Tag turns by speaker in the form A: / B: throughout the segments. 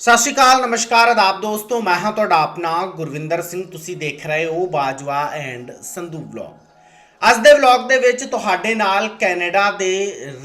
A: ਸਤਿ ਸ਼੍ਰੀ ਅਕਾਲ, ਨਮਸਕਾਰ ਆਦਾਬ ਦੋਸਤੋ, ਮੈਂ ਹਾਂ ਤੁਹਾਡਾ ਆਪਣਾ ਗੁਰਵਿੰਦਰ ਸਿੰਘ। ਤੁਸੀਂ ਦੇਖ ਰਹੇ ਹੋ ਬਾਜਵਾ ਐਂਡ ਸੰਧੂ ਵਲੌਗ। ਅੱਜ ਦੇ ਵਲੌਗ ਦੇ ਵਿੱਚ ਤੁਹਾਡੇ ਨਾਲ ਕੈਨੇਡਾ ਦੇ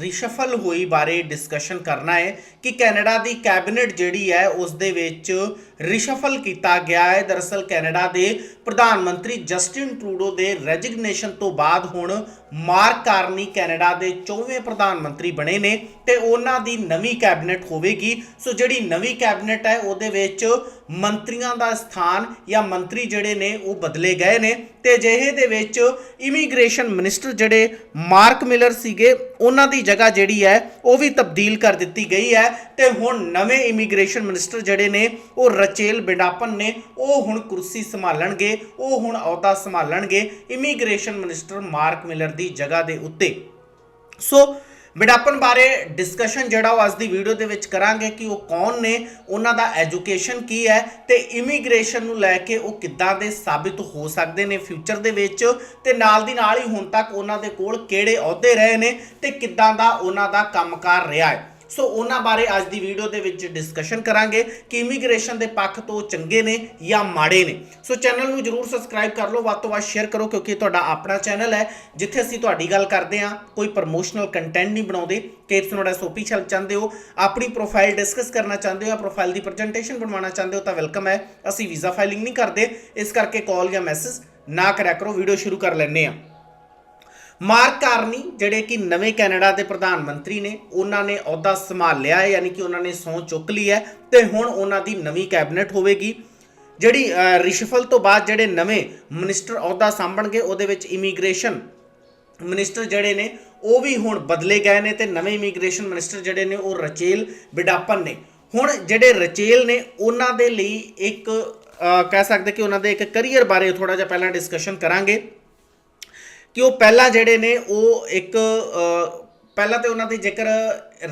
A: ਰਿਸ਼ਫਲ ਹੋਈ ਬਾਰੇ ਡਿਸਕਸ਼ਨ ਕਰਨਾ ਹੈ ਕਿ ਕੈਨੇਡਾ ਦੀ ਕੈਬਨਿਟ ਜਿਹੜੀ ਹੈ, ਉਸ ਦੇ ਵਿੱਚ ਰਿਸ਼ਫਲ ਕੀਤਾ ਗਿਆ ਹੈ। ਦਰਅਸਲ ਕੈਨੇਡਾ ਦੇ ਪ੍ਰਧਾਨ ਮੰਤਰੀ ਜਸਟਿਨ ਟਰੂਡੋ ਦੇ ਰੈਜ਼ਿਗਨੇਸ਼ਨ ਤੋਂ ਬਾਅਦ ਹੁਣ ਮਾਰਕ ਕਾਰਨੀ ਕੈਨੇਡਾ ਦੇ 24ਵੇਂ ਪ੍ਰਧਾਨ ਮੰਤਰੀ ਬਣੇ ਨੇ ਤੇ ਉਹਨਾਂ ਦੀ ਨਵੀਂ ਕੈਬਨਿਟ ਹੋਵੇਗੀ। ਸੋ ਜਿਹੜੀ ਨਵੀਂ ਕੈਬਨਿਟ ਹੈ, ਉਹਦੇ ਵਿੱਚ ਮੰਤਰੀਆਂ ਦਾ ਸਥਾਨ ਜਾਂ ਮੰਤਰੀ ਜਿਹੜੇ ਨੇ, ਉਹ ਬਦਲੇ ਗਏ ਨੇ ਤੇ ਅਜਿਹੇ ਦੇ ਵਿੱਚ ਇਮੀਗ੍ਰੇਸ਼ਨ ਮਿਨਿਸਟਰ ਜਿਹੜੇ ਮਾਰਕ ਮਿਲਰ ਸੀਗੇ ਉਹਨਾਂ ਦੀ ਜਗ੍ਹਾ ਜਿਹੜੀ ਹੈ, ਉਹ ਵੀ ਤਬਦੀਲ ਕਰ ਦਿੱਤੀ ਗਈ ਹੈ। ਤੇ ਹੁਣ ਨਵੇਂ ਇਮੀਗ੍ਰੇਸ਼ਨ ਮਿਨਿਸਟਰ ਜਿਹੜੇ ਨੇ, ਉਹ ਰਚੇਲ ਬਿਡਾਪਨ ਨੇ, ਉਹ ਹੁਣ ਕੁਰਸੀ ਸੰਭਾਲਣਗੇ, ਉਹ ਹੁਣ ਅਹੁਦਾ ਸੰਭਾਲਣਗੇ ਇਮੀਗ੍ਰੇਸ਼ਨ ਮਿਨਿਸਟਰ ਮਾਰਕ ਮਿਲਰ ਦੀ ਜਗ੍ਹਾ ਦੇ ਉੱਤੇ। ਸੋ ਮਿਡਾਪਨ ਬਾਰੇ ਡਿਸਕਸ਼ਨ ਜਿਹੜਾ ਉਹ ਅੱਜ ਦੀ ਵੀਡੀਓ ਦੇ ਵਿੱਚ ਕਰਾਂਗੇ ਕਿ ਉਹ ਕੌਣ ਨੇ, ਉਹਨਾਂ ਦਾ ਐਜੂਕੇਸ਼ਨ ਕੀ ਹੈ ਤੇ ਇਮੀਗ੍ਰੇਸ਼ਨ ਨੂੰ ਲੈ ਕੇ ਉਹ ਕਿੱਦਾਂ ਦੇ ਸਾਬਿਤ ਹੋ ਸਕਦੇ ਨੇ ਫਿਊਚਰ ਦੇ ਵਿੱਚ ਤੇ ਨਾਲ ਦੀ ਨਾਲ ਹੀ ਹੁਣ ਤੱਕ ਉਹਨਾਂ ਦੇ ਕੋਲ ਕਿਹੜੇ ਅਹੁਦੇ ਰਹੇ ਨੇ ਤੇ ਕਿੱਦਾਂ ਦਾ ਉਹਨਾਂ ਦਾ ਕੰਮਕਾਰ ਰਿਹਾ ਹੈ। ਸੋ ਉਹਨਾਂ ਬਾਰੇ ਅੱਜ ਦੀ ਵੀਡੀਓ ਦੇ ਵਿੱਚ ਡਿਸਕਸ਼ਨ ਕਰਾਂਗੇ ਕਿ ਇਮੀਗ੍ਰੇਸ਼ਨ ਦੇ ਪੱਖ ਤੋਂ ਚੰਗੇ ਨੇ ਜਾਂ ਮਾੜੇ ਨੇ। ਸੋ ਚੈਨਲ ਨੂੰ ਜਰੂਰ ਸਬਸਕ੍ਰਾਈਬ ਕਰ ਲਓ, ਵੱਧ ਤੋਂ ਵੱਧ ਸ਼ੇਅਰ ਕਰੋ ਕਿਉਂਕਿ ਤੁਹਾਡਾ ਆਪਣਾ ਚੈਨਲ ਹੈ। ਜਿੱਥੇ ਅਸੀਂ ਤੁਹਾਡੀ ਗੱਲ ਕਰਦੇ ਹਾਂ, ਕੋਈ ਪ੍ਰਮੋਸ਼ਨਲ ਕੰਟੈਂਟ ਨਹੀਂ ਬਣਾਉਂਦੇ ਕੇਪਸ ਤੁਹਾਡਾ ਸੋਪੀ ਚੱਲ ਚਾਹੁੰਦੇ ਹੋ, ਆਪਣੀ ਪ੍ਰੋਫਾਈਲ ਡਿਸਕਸ ਕਰਨਾ ਚਾਹੁੰਦੇ ਹੋ ਜਾਂ ਪ੍ਰੋਫਾਈਲ ਦੀ ਪ੍ਰੈਜੈਂਟੇਸ਼ਨ ਬਣਵਾਉਣਾ ਚਾਹੁੰਦੇ ਹੋ ਤਾਂ ਵੈਲਕਮ ਹੈ। ਅਸੀਂ ਵੀਜ਼ਾ ਫਾਈਲਿੰਗ ਨਹੀਂ ਕਰਦੇ, ਇਸ ਕਰਕੇ ਕਾਲ ਜਾਂ ਮੈਸੇਜ ਨਾ ਕਰਿਆ ਕਰੋ, ਵੀਡੀਓ ਸ਼ੁਰੂ ਕਰ ਲੈਂਦੇ ਹਾਂ। ਮਾਰਕ ਕਾਰਨੀ, ਜਿਹੜੇ ਕਿ ਨਵੇਂ ਕੈਨੇਡਾ ਦੇ ਪ੍ਰਧਾਨ ਮੰਤਰੀ ਨੇ, ਉਹਨਾਂ ਨੇ ਅਹੁਦਾ ਸੰਭਾਲ ਲਿਆ ਹੈ, ਯਾਨੀ ਕਿ ਉਹਨਾਂ ਨੇ ਸਹੁੰ ਚੁੱਕ ਲਈ ਹੈ ਤੇ ਹੁਣ ਉਹਨਾਂ ਦੀ ਨਵੀਂ ਕੈਬਨਿਟ ਹੋਵੇਗੀ। ਜਿਹੜੀ ਰਿਸ਼ਫਲ ਤੋਂ ਬਾਅਦ ਜਿਹੜੇ ਨਵੇਂ ਮਿਨਿਸਟਰ ਅਹੁਦਾ ਸੰਭਣਗੇ, ਉਹਦੇ ਵਿੱਚ ਇਮੀਗ੍ਰੇਸ਼ਨ ਮਿਨਿਸਟਰ ਜਿਹੜੇ ਨੇ, ਉਹ ਵੀ ਹੁਣ ਬਦਲੇ ਗਏ ਨੇ ਤੇ ਨਵੇਂ ਇਮੀਗ੍ਰੇਸ਼ਨ ਮਿਨਿਸਟਰ ਜਿਹੜੇ ਨੇ, ਉਹ ਰਚੇਲ ਵਿਡਾਪਨ ਨੇ। ਹੁਣ ਜਿਹੜੇ ਰਚੇਲ ਨੇ, ਉਹਨਾਂ ਦੇ ਲਈ ਇੱਕ ਕਹਿ ਸਕਦੇ ਕਿ ਉਹਨਾਂ ਦੇ ਇੱਕ ਕੈਰੀਅਰ ਬਾਰੇ ਥੋੜਾ ਜਿਹਾ ਪਹਿਲਾਂ ਡਿਸਕਸ਼ਨ ਕਰਾਂਗੇ। ਕਿ ਉਹ ਪਹਿਲਾਂ ਜਿਹੜੇ ਨੇ, ਉਹ ਇੱਕ ਪਹਿਲਾਂ ਤੇ ਉਹਨਾਂ ਦੀ ਜੇਕਰ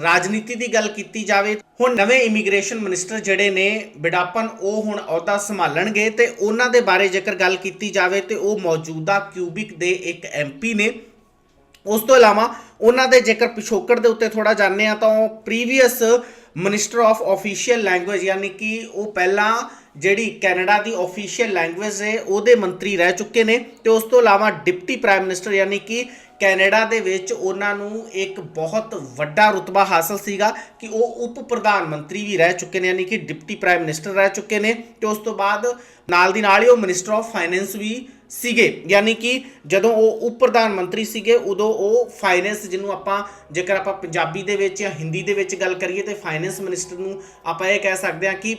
A: ਰਾਜਨੀਤੀ ਦੀ ਗੱਲ ਕੀਤੀ ਜਾਵੇ, ਹੁਣ ਨਵੇਂ ਇਮੀਗ੍ਰੇਸ਼ਨ ਮਿਨਿਸਟਰ ਜਿਹੜੇ ਨੇ, ਬਿਡਾਪਨ ਉਹ ਹੁਣ ਅਹੁਦਾ ਸੰਭਾਲਣਗੇ ਤੇ ਉਹਨਾਂ ਦੇ ਬਾਰੇ ਜੇਕਰ ਗੱਲ ਕੀਤੀ ਜਾਵੇ ਤੇ ਉਹ ਮੌਜੂਦਾ ਕਿਊਬਿਕ ਦੇ ਇੱਕ ਐਮਪੀ ਨੇ। ਉਸ ਤੋਂ ਇਲਾਵਾ ਉਹਨਾਂ ਦੇ ਜੇਕਰ ਪਿਛੋਕੜ ਦੇ ਉੱਤੇ ਥੋੜਾ ਜਾਣਦੇ ਆ ਤਾਂ ਉਹ previous minister of official language ਯਾਨੀ ਕਿ ਉਹ ਪਹਿਲਾਂ ਜਿਹੜੀ ਕੈਨੇਡਾ ਦੀ ਆਫੀਸ਼ੀਅਲ ਲੈਂਗੁਏਜ ਹੈ, ਉਹਦੇ ਮੰਤਰੀ ਰਹਿ ਚੁੱਕੇ ਨੇ ਤੇ ਉਸ ਤੋਂ ਇਲਾਵਾ ਡਿਪਟੀ ਪ੍ਰਾਈਮ ਮਿਨਿਸਟਰ ਯਾਨੀ ਕਿ ਕੈਨੇਡਾ ਦੇ ਵਿੱਚ ਉਹਨਾਂ ਨੂੰ ਇੱਕ ਬਹੁਤ ਵੱਡਾ ਰੁਤਬਾ ਹਾਸਲ ਸੀਗਾ ਕਿ ਉਹ ਉਪ ਪ੍ਰਧਾਨ ਮੰਤਰੀ ਵੀ ਰਹਿ ਚੁੱਕੇ ਨੇ, ਯਾਨੀ ਕਿ ਡਿਪਟੀ ਪ੍ਰਾਈਮ ਮਿਨਿਸਟਰ ਰਹਿ ਚੁੱਕੇ ਨੇ ਤੇ ਉਸ ਤੋਂ ਬਾਅਦ ਨਾਲ ਦੀ ਨਾਲ ਹੀ ਉਹ ਮਿਨਿਸਟਰ ਆਫ ਫਾਈਨੈਂਸ ਵੀ ਸੀਗੇ। ਯਾਨੀ ਕਿ ਜਦੋਂ ਉਹ ਉਪ ਪ੍ਰਧਾਨ ਮੰਤਰੀ ਸੀਗੇ, ਉਦੋਂ ਉਹ ਫਾਈਨੈਂਸ ਜਿਹਨੂੰ ਆਪਾਂ ਜੇਕਰ ਆਪਾਂ ਪੰਜਾਬੀ ਦੇ ਵਿੱਚ ਜਾਂ ਹਿੰਦੀ ਦੇ ਵਿੱਚ ਗੱਲ ਕਰੀਏ ਤੇ ਫਾਈਨੈਂਸ ਮਿਨਿਸਟਰ ਨੂੰ ਆਪਾਂ ਇਹ ਕਹਿ ਸਕਦੇ ਹਾਂ ਕਿ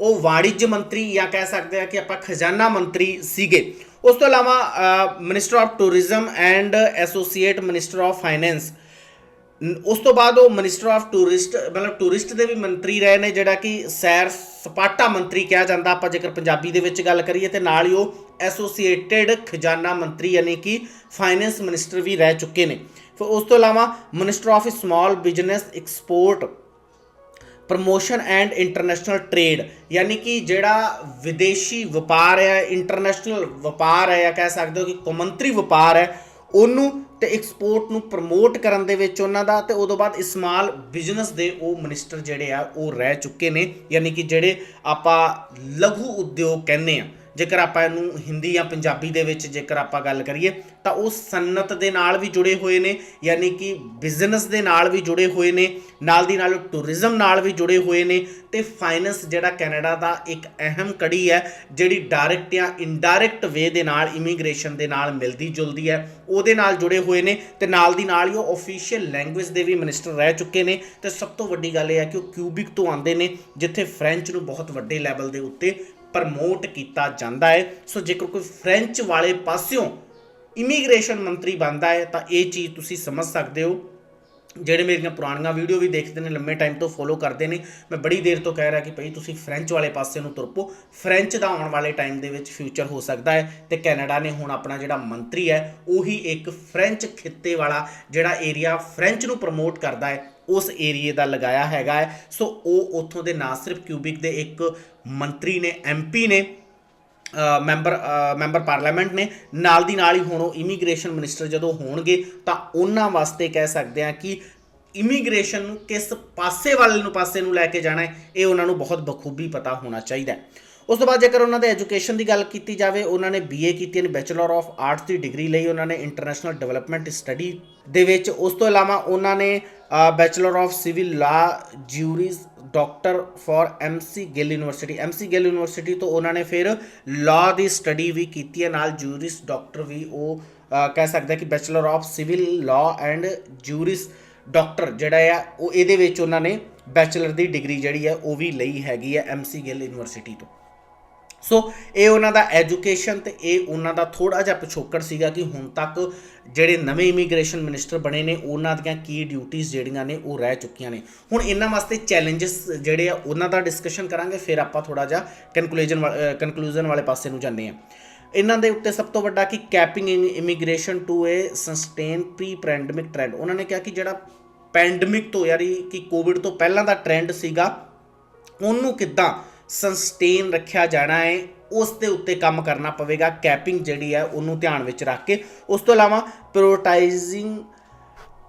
A: ਉਹ ਵਾਣਿਜ ਮੰਤਰੀ ਜਾਂ ਕਹਿ ਸਕਦੇ ਹਾਂ ਕਿ ਆਪਾਂ ਖਜ਼ਾਨਾ ਮੰਤਰੀ ਸੀਗੇ। ਉਸ ਤੋਂ ਇਲਾਵਾ minister of tourism and associate minister of finance ਉਸ ਤੋਂ ਬਾਅਦ ਉਹ ਮਿਨਿਸਟਰ ਆਫ ਟੂਰਿਸਟ ਮਤਲਬ ਟੂਰਿਸਟ ਦੇ ਵੀ ਮੰਤਰੀ ਰਹੇ ਨੇ, ਜਿਹੜਾ ਕਿ ਸੈਰ ਸਪਾਟਾ ਮੰਤਰੀ ਕਿਹਾ ਜਾਂਦਾ, ਆਪਾਂ ਜੇਕਰ ਪੰਜਾਬੀ ਦੇ ਵਿੱਚ ਗੱਲ ਕਰੀਏ ਤੇ ਨਾਲ ਹੀ ਉਹ ਐਸੋਸੀਏਟਿਡ ਖਜ਼ਾਨਾ ਮੰਤਰੀ ਯਾਨੀ ਕਿ ਫਾਈਨੈਂਸ ਮਿਨਿਸਟਰ ਵੀ ਰਹਿ ਚੁੱਕੇ ਨੇ। ਫਿਰ ਉਸ ਤੋਂ ਇਲਾਵਾ minister of small business export promotion and international trade ਯਾਨੀ ਕਿ ਜਿਹੜਾ ਵਿਦੇਸ਼ੀ ਵਪਾਰ ਹੈ ਇੰਟਰਨੈਸ਼ਨਲ ਵਪਾਰ ਹੈ ਜਾਂ ਕਹਿ ਸਕਦੇ ਹੋ ਕਿ ਕੌਮੰਤਰੀ ਵਪਾਰ ਹੈ, ਉਹਨੂੰ ਤੇ ਐਕਸਪੋਰਟ ਨੂੰ ਪ੍ਰਮੋਟ ਕਰਨ ਦੇ ਵਿੱਚ ਉਹਨਾਂ ਦਾ ਤੇ ਉਦੋਂ ਬਾਅਦ ਸਮਾਲ ਬਿਜ਼ਨਸ ਦੇ ਉਹ ਮਿਨਿਸਟਰ ਜਿਹੜੇ ਆ, ਉਹ ਰਹਿ ਚੁੱਕੇ ਨੇ, ਯਾਨੀ ਕਿ ਜਿਹੜੇ ਆਪਾਂ ਲਘੂ ਉਦਯੋਗ ਕਹਿੰਦੇ ਆ। ਜੇਕਰ ਆਪਾਂ ਇਹਨੂੰ ਹਿੰਦੀ ਜਾਂ ਪੰਜਾਬੀ ਦੇ ਵਿੱਚ ਜੇਕਰ ਆਪਾਂ ਗੱਲ ਕਰੀਏ, ਤਾਂ ਉਹ ਸਨਅਤ ਦੇ ਨਾਲ ਵੀ ਜੁੜੇ ਹੋਏ ਨੇ, ਯਾਨੀ ਕਿ ਬਿਜ਼ਨਸ ਦੇ ਨਾਲ ਵੀ ਜੁੜੇ ਹੋਏ ਨੇ, ਨਾਲ ਦੀ ਨਾਲ ਟੂਰਿਜ਼ਮ ਨਾਲ ਵੀ ਜੁੜੇ ਹੋਏ ਨੇ, ਤੇ ਫਾਈਨੈਂਸ ਜਿਹੜਾ ਕੈਨੇਡਾ ਦਾ ਇੱਕ ਅਹਿਮ ਕੜੀ ਹੈ, ਜਿਹੜੀ ਡਾਇਰੈਕਟ ਜਾਂ ਇਨਡਾਇਰੈਕਟ ਵੇ ਦੇ ਨਾਲ ਇਮੀਗ੍ਰੇਸ਼ਨ ਦੇ ਨਾਲ ਮਿਲਦੀ ਜੁਲਦੀ ਹੈ, ਉਹਦੇ ਨਾਲ ਜੁੜੇ ਹੋਏ ਨੇ, ਤੇ ਨਾਲ ਦੀ ਨਾਲ ਹੀ ਉਹ ਆਫੀਸ਼ੀਅਲ ਲੈਂਗੁਏਜ ਦੇ ਵੀ ਮਿਨਿਸਟਰ ਰਹਿ ਚੁੱਕੇ ਨੇ, ਤੇ ਸਭ ਤੋਂ ਵੱਡੀ ਗੱਲ ਇਹ ਹੈ ਕਿ ਉਹ ਕਿਊਬਿਕ ਤੋਂ ਆਉਂਦੇ ਨੇ, ਜਿੱਥੇ ਫ੍ਰੈਂਚ ਨੂੰ ਬਹੁਤ ਵੱਡੇ ਲੈਵਲ ਦੇ ਉੱਤੇ ਪ੍ਰਮੋਟ ਕੀਤਾ ਜਾਂਦਾ ਹੈ। ਸੋ ਜੇਕਰ ਕੋਈ ਫ੍ਰੈਂਚ ਵਾਲੇ ਪਾਸਿਓਂ ਇਮੀਗ੍ਰੇਸ਼ਨ ਮੰਤਰੀ ਬਣਦਾ ਹੈ, ਤਾਂ ਇਹ ਚੀਜ਼ ਤੁਸੀਂ ਸਮਝ ਸਕਦੇ ਹੋ। ਜਿਹੜੇ ਮੇਰੀਆਂ ਪੁਰਾਣੀਆਂ ਵੀਡੀਓ ਵੀ ਦੇਖਦੇ ਨੇ, ਲੰਮੇ ਟਾਈਮ ਤੋਂ ਫੋਲੋ ਕਰਦੇ ਨੇ, ਮੈਂ ਬੜੀ ਦੇਰ ਤੋਂ ਕਹਿ ਰਿਹਾ ਕਿ ਭਈ ਤੁਸੀਂ ਫ੍ਰੈਂਚ ਵਾਲੇ ਪਾਸੇ ਨੂੰ ਤੁਰਪੋ ਫ੍ਰੈਂਚ ਦਾ ਆਉਣ ਵਾਲੇ ਟਾਈਮ ਦੇ ਵਿੱਚ ਫਿਊਚਰ ਹੋ ਸਕਦਾ ਹੈ ਤੇ ਕੈਨੇਡਾ ਨੇ ਹੁਣ ਆਪਣਾ ਜਿਹੜਾ ਮੰਤਰੀ ਹੈ, ਉਹੀ ਇੱਕ ਫ੍ਰੈਂਚ ਖਿੱਤੇ ਵਾਲਾ ਜਿਹੜਾ ਏਰੀਆ ਫ੍ਰੈਂਚ ਨੂੰ ਪ੍ਰਮੋਟ ਕਰਦਾ ਹੈ। ਉਸ ਏਰੀਏ ਦਾ ਲਗਾਇਆ ਹੈਗਾ ਹੈ। ਸੋ ਉਹ ਉੱਥੋਂ ਦੇ ਨਾ ਸਿਰਫ ਕਿਊਬਿਕ ਦੇ ਇੱਕ ਮੰਤਰੀ ਨੇ ਐਮਪੀ ਨੇ ਮੈਂਬਰ ਮੈਂਬਰ ਪਾਰਲੀਮੈਂਟ ਨੇ, ਨਾਲ ਦੀ ਨਾਲ ਹੀ ਹੁਣ ਉਹ ਇਮੀਗ੍ਰੇਸ਼ਨ ਮਿਨਿਸਟਰ ਜਦੋਂ ਹੋਣਗੇ ਤਾਂ ਉਹਨਾਂ ਵਾਸਤੇ ਕਹਿ ਸਕਦੇ ਆ ਕਿ ਇਮੀਗ੍ਰੇਸ਼ਨ ਨੂੰ ਕਿਸ ਪਾਸੇ ਵਾਲੇ ਨੂੰ, ਪਾਸੇ ਨੂੰ ਲੈ ਕੇ ਜਾਣਾ ਹੈ, ਇਹ ਉਹਨਾਂ ਨੂੰ ਬਹੁਤ ਬਖੂਬੀ ਪਤਾ ਹੋਣਾ ਚਾਹੀਦਾ ਹੈ। ਉਸ ਤੋਂ ਬਾਅਦ ਜੇਕਰ ਉਹਨਾਂ ਦੇ ਐਜੂਕੇਸ਼ਨ ਦੀ ਗੱਲ ਕੀਤੀ ਜਾਵੇ, ਉਹਨਾਂ ਨੇ ਬੀਏ ਕੀਤੀ ਨੇ ਬੈਚਲਰ ਆਫ ਆਰਟਸ ਦੀ ਡਿਗਰੀ ਲਈ ਉਹਨਾਂ ਨੇ ਇੰਟਰਨੈਸ਼ਨਲ ਡਿਵੈਲਪਮੈਂਟ ਸਟੱਡੀ ਦੇ ਵਿੱਚ। ਉਸ ਤੋਂ ਇਲਾਵਾ ਉਹਨਾਂ ਨੇ bachelor of civil law juris doctor for McGill university McGill university ਤੋਂ ਉਹਨਾਂ ਨੇ ਫਿਰ ਲਾਅ ਦੀ ਸਟੱਡੀ ਵੀ ਕੀਤੀ ਹੈ। ਨਾਲ ਜੂਰਿਸ ਡਾਕਟਰ ਵੀ ਉਹ ਕਹਿ ਸਕਦਾ ਕਿ bachelor of civil law and juris doctor ਜਿਹੜਾ ਆ, ਉਹ ਇਹਦੇ ਵਿੱਚ ਉਹਨਾਂ ਨੇ ਬੈਚਲਰ ਦੀ ਡਿਗਰੀ ਜਿਹੜੀ ਹੈ ਉਹ ਵੀ ਲਈ ਹੈਗੀ ਹੈ ਐਮਸੀ ਗਿੱਲ ਯੂਨੀਵਰਸਿਟੀ ਤੋਂ। ਸੋ ਇਹ ਉਹਨਾਂ ਦਾ ਐਜੂਕੇਸ਼ਨ ਤੇ ਇਹ ਉਹਨਾਂ ਦਾ ਥੋੜਾ ਜਿਹਾ ਪਿਛੋਕੜ ਸੀਗਾ ਕਿ ਹੁਣ ਤੱਕ ਜਿਹੜੇ ਨਵੇਂ ਇਮੀਗ੍ਰੇਸ਼ਨ ਮਿਨਿਸਟਰ ਬਣੇ ਨੇ, ਉਹਨਾਂ ਦੀਆਂ ਕੀ ਡਿਊਟੀਆਂ ਜਿਹੜੀਆਂ ਨੇ ਉਹ ਰਹਿ ਚੁੱਕੀਆਂ ਨੇ। ਹੁਣ ਇਹਨਾਂ ਵਾਸਤੇ ਚੈਲੰਜਸ ਜਿਹੜੇ ਆ, ਉਹਨਾਂ ਦਾ ਡਿਸਕਸ਼ਨ ਕਰਾਂਗੇ, ਫਿਰ ਆਪਾਂ ਥੋੜਾ ਜਿਹਾ ਕਨਕਲੂਜਨ ਕਨਕਲੂਜਨ ਵਾਲੇ ਪਾਸੇ ਨੂੰ ਜਾਂਦੇ ਆ ਇਹਨਾਂ ਦੇ ਉੱਤੇ ਸਭ ਤੋਂ ਵੱਡਾ ਕਿ capping immigration to a sustain pre pandemic trend ਉਹਨਾਂ ਨੇ ਕਿਹਾ ਕਿ ਜਿਹੜਾ ਪੈਂਡਮਿਕ ਤੋਂ ਯਾਰੀ ਕਿ ਕੋਵਿਡ ਤੋਂ ਪਹਿਲਾਂ ਦਾ ਟ੍ਰੈਂਡ ਸੀਗਾ, ਉਹਨੂੰ ਕਿੱਦਾਂ ਸੰਸਟੇਨ ਰੱਖਿਆ ਜਾਣਾ ਹੈ, ਉਸ ਦੇ ਉੱਤੇ ਕੰਮ ਕਰਨਾ ਪਵੇਗਾ, ਕੈਪਿੰਗ ਜਿਹੜੀ ਹੈ ਉਹਨੂੰ ਧਿਆਨ ਵਿੱਚ ਰੱਖ ਕੇ। ਉਸ ਤੋਂ ਇਲਾਵਾ prioritising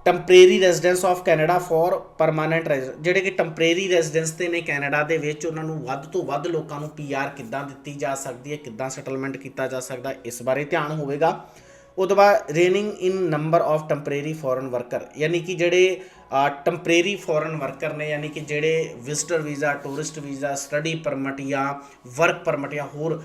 A: temporary residence of Canada for permanent ਜਿਹੜੇ ਕਿ ਟੈਂਪਰੇਰੀ ਰੈਜ਼ੀਡੈਂਸ ਤੇ ਨੇ ਕੈਨੇਡਾ ਦੇ ਵਿੱਚ, ਉਹਨਾਂ ਨੂੰ ਵੱਧ ਤੋਂ ਵੱਧ ਲੋਕਾਂ ਨੂੰ ਪੀਆਰ ਕਿੱਦਾਂ ਦਿੱਤੀ ਜਾ ਸਕਦੀ ਹੈ, ਕਿੱਦਾਂ ਸੈਟਲਮੈਂਟ ਕੀਤਾ ਜਾ ਸਕਦਾ, ਇਸ ਬਾਰੇ ਧਿਆਨ ਹੋਵੇਗਾ। ਉਹ ਤੋਂ ਬਾਅਦ reining in number of temporary foreign worker ਯਾਨੀ ਕਿ ਜਿਹੜੇ ਟੈਂਪਰੇਰੀ ਫੋਰਨ ਵਰਕਰ ਨੇ, ਯਾਨੀ ਕਿ ਜਿਹੜੇ visitor visa tourist visa study permit ਜਾਂ ਵਰਕ ਪਰਮਿਟ ਜਾਂ ਹੋਰ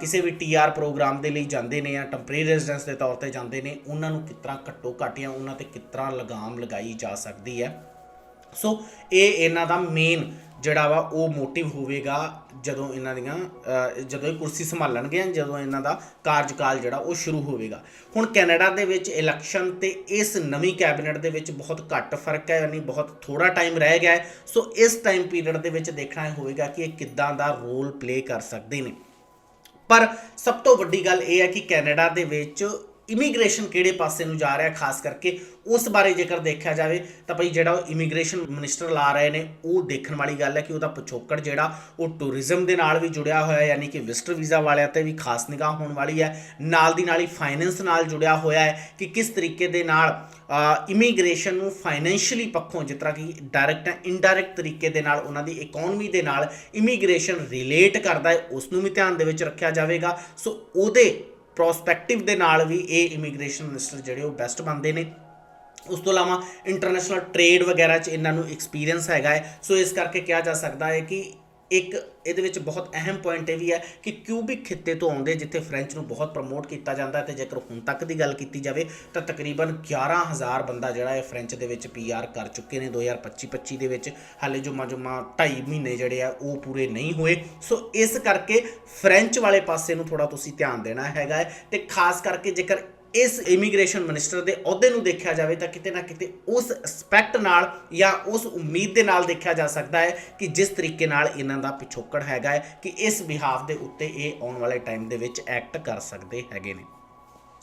A: ਕਿਸੇ ਵੀ ਟੀਆਰ ਪ੍ਰੋਗਰਾਮ ਦੇ ਲਈ ਜਾਂਦੇ ਨੇ ਜਾਂ ਟੈਂਪਰੇਰੀ ਰੈਜ਼ੀਡੈਂਸ ਦੇ ਤੌਰ ਤੇ ਜਾਂਦੇ ਨੇ, ਉਹਨਾਂ ਨੂੰ ਕਿਸ ਤਰ੍ਹਾਂ ਘੱਟੋ ਘੱਟ ਜਾਂ ਉਹਨਾਂ ਤੇ ਕਿਸ ਤਰ੍ਹਾਂ ਲਗਾਮ ਲਗਾਈ ਜਾ ਸਕਦੀ ਹੈ? ਸੋ ਇਹ ਇਹਨਾਂ ਦਾ ਮੇਨ ਜਿਹੜਾ ਵਾ, ਉਹ ਮੋਟਿਵ ਹੋਵੇਗਾ ਜਦੋਂ ਇਹਨਾਂ ਦੀਆਂ ਜਦੋਂ ਇਹ ਕੁਰਸੀ ਸੰਭਾਲਣਗੇ ਜਦੋਂ ਇਹਨਾਂ ਦਾ ਕਾਰਜਕਾਲ ਜਿਹੜਾ, ਉਹ ਸ਼ੁਰੂ ਹੋਵੇਗਾ। ਹੁਣ ਕੈਨੇਡਾ ਦੇ ਵਿੱਚ ਇਲੈਕਸ਼ਨ ਤੇ ਇਸ ਨਵੀਂ ਕੈਬਨਿਟ ਦੇ ਵਿੱਚ ਬਹੁਤ ਘੱਟ ਫ਼ਰਕ ਹੈ, ਯਾਨੀ ਬਹੁਤ ਥੋੜਾ ਟਾਈਮ ਰਹਿ ਗਿਆ ਹੈ। ਸੋ ਇਸ ਟਾਈਮ ਪੀਰੀਅਡ ਦੇ ਵਿੱਚ ਦੇਖਣਾ ਹੋਵੇਗਾ ਕਿ ਇਹ ਕਿੱਦਾਂ ਦਾ ਰੋਲ ਪਲੇ ਕਰ ਸਕਦੇ ਨੇ। ਪਰ ਸਭ ਤੋਂ ਵੱਡੀ ਗੱਲ ਇਹ ਹੈ ਕਿ ਕੈਨੇਡਾ ਦੇ ਵਿੱਚ ਇਮੀਗ੍ਰੇਸ਼ਨ ਕਿਹੜੇ ਪਾਸੇ ਨੂੰ ਜਾ ਰਿਹਾ, ਖਾਸ ਕਰਕੇ ਉਸ ਬਾਰੇ ਜੇਕਰ ਦੇਖਿਆ ਜਾਵੇ, ਤਾਂ ਭਈ ਜਿਹੜਾ ਉਹ ਇਮੀਗ੍ਰੇਸ਼ਨ ਮਿਨਿਸਟਰ ਲਾ ਰਹੇ ਨੇ, ਉਹ ਦੇਖਣ ਵਾਲੀ ਗੱਲ ਹੈ ਕਿ ਉਹਦਾ ਪਿਛੋਕੜ ਜਿਹੜਾ, ਉਹ ਟੂਰਿਜ਼ਮ ਦੇ ਨਾਲ ਵੀ ਜੁੜਿਆ ਹੋਇਆ ਹੈ ਯਾਨੀ ਕਿ ਵਿਜ਼ਟਰ ਵੀਜ਼ਾ ਵਾਲਿਆਂ ਤੇ ਵੀ ਖਾਸ ਨਿਗਾਹ ਹੋਣ ਵਾਲੀ ਹੈ। ਨਾਲ ਦੀ ਨਾਲ ਹੀ ਫਾਈਨੈਂਸ ਨਾਲ ਜੁੜਿਆ ਹੋਇਆ ਹੈ ਕਿ ਕਿਸ ਤਰੀਕੇ ਦੇ ਨਾਲ ਇਮੀਗ੍ਰੇਸ਼ਨ ਨੂੰ ਫਾਈਨੈਂਸ਼ੀਅਲੀ ਪੱਖੋਂ ਜਿਸ ਤਰ੍ਹਾਂ ਕਿ ਡਾਇਰੈਕਟ ਐਂਡ ਇਨਡਾਇਰੈਕਟ ਤਰੀਕੇ ਦੇ ਨਾਲ ਉਹਨਾਂ ਦੀ ਇਕਨੋਮੀ ਦੇ ਨਾਲ ਇਮੀਗ੍ਰੇਸ਼ਨ ਰਿਲੇਟ ਕਰਦਾ ਹੈ, ਉਸ ਨੂੰ ਵੀ ਧਿਆਨ ਦੇ ਵਿੱਚ ਰੱਖਿਆ ਜਾਵੇਗਾ। ਸੋ ਉਹਦੇ ਪ੍ਰੋਸਪੈਕਟਿਵ ਦੇ ਨਾਲ ਵੀ ਇਹ ਇਮੀਗ੍ਰੇਸ਼ਨ ਮਿਨਿਸਟਰ ਜਿਹੜੇ ਉਹ ਬੈਸਟ ਬਣਦੇ ਨੇ। ਉਸ ਤੋਂ ਇਲਾਵਾ ਇੰਟਰਨੈਸ਼ਨਲ ਟ੍ਰੇਡ ਵਗੈਰਾ 'ਚ ਇਹਨਾਂ ਨੂੰ ਐਕਸਪੀਰੀਅੰਸ ਹੈਗਾ ਹੈ। ਸੋ ਇਸ ਕਰਕੇ ਕਿਹਾ ਜਾ ਸਕਦਾ ਹੈ ਕਿ ਇੱਕ ਇਹਦੇ ਵਿੱਚ ਬਹੁਤ ਅਹਿਮ ਪੁਆਇੰਟ ਇਹ ਵੀ ਹੈ ਕਿ ਕਿਊਬਿਕ ਖਿੱਤੇ ਤੋਂ ਆਉਂਦੇ ਜਿੱਥੇ ਫ੍ਰੈਂਚ ਨੂੰ ਬਹੁਤ ਪ੍ਰਮੋਟ ਕੀਤਾ ਜਾਂਦਾ ਹੈ ਤੇ ਜੇਕਰ ਹੁਣ ਤੱਕ ਦੀ ਗੱਲ ਕੀਤੀ ਜਾਵੇ ਤਾਂ ਤਕਰੀਬਨ 11000 ਬੰਦਾ ਜਿਹੜਾ ਹੈ ਫ੍ਰੈਂਚ ਦੇ ਵਿੱਚ ਪੀਆਰ ਕਰ ਚੁੱਕੇ ਨੇ 2025-25 ਦੇ ਵਿੱਚ। ਹਾਲੇ ਜੁਮਾ ਜੁਮਾ 2.5 ਮਹੀਨੇ ਜਿਹੜੇ ਆ ਉਹ ਪੂਰੇ ਨਹੀਂ ਹੋਏ। ਸੋ ਇਸ ਕਰਕੇ ਫ੍ਰੈਂਚ ਵਾਲੇ ਪਾਸੇ ਨੂੰ ਥੋੜਾ ਤੁਸੀਂ ਧਿਆਨ ਦੇਣਾ ਹੈਗਾ ਹੈ ਤੇ ਖਾਸ ਕਰਕੇ ਜੇਕਰ ਇਸ ਇਮੀਗ੍ਰੇਸ਼ਨ ਮਿਨਿਸਟਰ ਦੇ ਅਹੁਦੇ ਨੂੰ ਦੇਖਿਆ ਜਾਵੇ ਤਾਂ ਕਿਤੇ ਨਾ ਕਿਤੇ ਉਸ ਐਸਪੈਕਟ ਨਾਲ ਜਾਂ ਉਸ ਉਮੀਦ ਦੇ ਨਾਲ ਦੇਖਿਆ ਜਾ ਸਕਦਾ ਹੈ ਕਿ ਜਿਸ ਤਰੀਕੇ ਨਾਲ ਇਹਨਾਂ ਦਾ ਪਿਛੋਕੜ ਹੈਗਾ ਹੈ ਕਿ ਇਸ ਬਿਹਾਫ ਦੇ ਉੱਤੇ ਇਹ ਆਉਣ ਵਾਲੇ ਟਾਈਮ ਦੇ ਵਿੱਚ ਐਕਟ ਕਰ ਸਕਦੇ ਹੈਗੇ ਨੇ।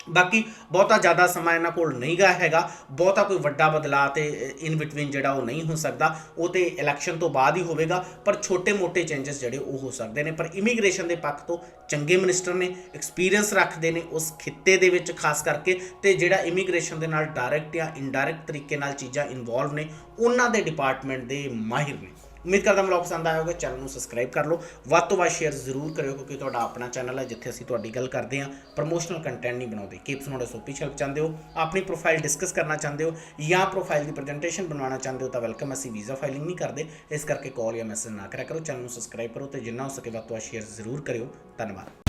A: ਬਾਕੀ ਬਹੁਤਾ ਜ਼ਿਆਦਾ ਸਮਾਂ ਇਹਨਾਂ ਕੋਲ ਨਹੀਂਗਾ ਹੈਗਾ, ਬਹੁਤਾ ਕੋਈ ਵੱਡਾ ਬਦਲਾਅ ਤੇ ਇਨ ਬਿਟਵੀਨ ਜਿਹੜਾ ਉਹ ਨਹੀਂ ਹੋ ਸਕਦਾ, ਉਹ ਤੇ ਇਲੈਕਸ਼ਨ ਤੋਂ ਬਾਅਦ ਹੀ ਹੋਵੇਗਾ, ਪਰ ਛੋਟੇ-ਮੋਟੇ ਚੇਂਜਸ ਜਿਹੜੇ ਉਹ ਹੋ ਸਕਦੇ ਨੇ, ਪਰ ਇਮੀਗ੍ਰੇਸ਼ਨ ਦੇ ਪੱਖ ਤੋਂ ਚੰਗੇ ਮਿਨਿਸਟਰ ਨੇ ਐਕਸਪੀਰੀਅੰਸ ਰੱਖਦੇ ਨੇ ਉਸ ਖਿੱਤੇ ਦੇ ਵਿੱਚ ਖਾਸ ਕਰਕੇ, ਤੇ ਜਿਹੜਾ ਇਮੀਗ੍ਰੇਸ਼ਨ ਦੇ ਨਾਲ ਡਾਇਰੈਕਟ ਜਾਂ ਇਨਡਾਇਰੈਕਟ ਤਰੀਕੇ ਨਾਲ ਚੀਜ਼ਾਂ ਇਨਵੋਲਵ ਨੇ, ਉਹਨਾਂ ਦੇ ਡਿਪਾਰਟਮੈਂਟ ਦੇ ਮਾਹਿਰ ਨੇ। ਉਮੀਦ ਕਰਦਾ ਵਲੌਗ ਪਸੰਦ ਆਇਆ ਹੋਵੇਗਾ ਚੈਨਲ ਨੂੰ ਸਬਸਕ੍ਰਾਈਬ ਕਰ ਲਓ। ਵੱਧ ਤੋਂ ਵੱਧ ਸ਼ੇਅਰ ਜ਼ਰੂਰ ਕਰਿਓ, ਕਿਉਂਕਿ ਤੁਹਾਡਾ ਆਪਣਾ ਚੈਨਲ ਹੈ, ਜਿੱਥੇ ਅਸੀਂ ਤੁਹਾਡੀ ਗੱਲ ਕਰਦੇ ਹਾਂ। ਪ੍ਰੋਮੋਸ਼ਨਲ ਕੰਟੈਂਟ ਨਹੀਂ ਬਣਾਉਂਦੇ। ਕੀਪਸ ਨੋਟ ਸੋਪੀ ਹੈਲਪ ਚਾਹੁੰਦੇ ਹੋ, ਆਪਣੀ ਪ੍ਰੋਫਾਈਲ ਡਿਸਕਸ ਕਰਨਾ ਚਾਹੁੰਦੇ ਹੋ, ਜਾਂ ਪ੍ਰੋਫਾਈਲ ਦੀ ਪ੍ਰੈਜੈਂਟੇਸ਼ਨ ਬਣਾਉਣਾ ਚਾਹੁੰਦੇ ਹੋ, ਤਾਂ ਵੈਲਕਮ ਅਸੀਂ ਵੀਜ਼ਾ ਫਾਈਲਿੰਗ ਨਹੀਂ ਕਰਦੇ, ਇਸ ਕਰਕੇ ਕਾਲ ਜਾਂ ਮੈਸੇਜ ਨਾ ਕਰਿਆ ਕਰੋ ਚੈਨਲ ਨੂੰ ਸਬਸਕ੍ਰਾਈਬ ਕਰੋ, ਤੇ ਜਿੰਨਾ ਹੋ ਸਕੇ ਵੱਧ ਤੋਂ ਵੱਧ ਸ਼ੇਅਰ ਜ਼ਰੂਰ ਕਰਿਓ। ਧੰਨਵਾਦ।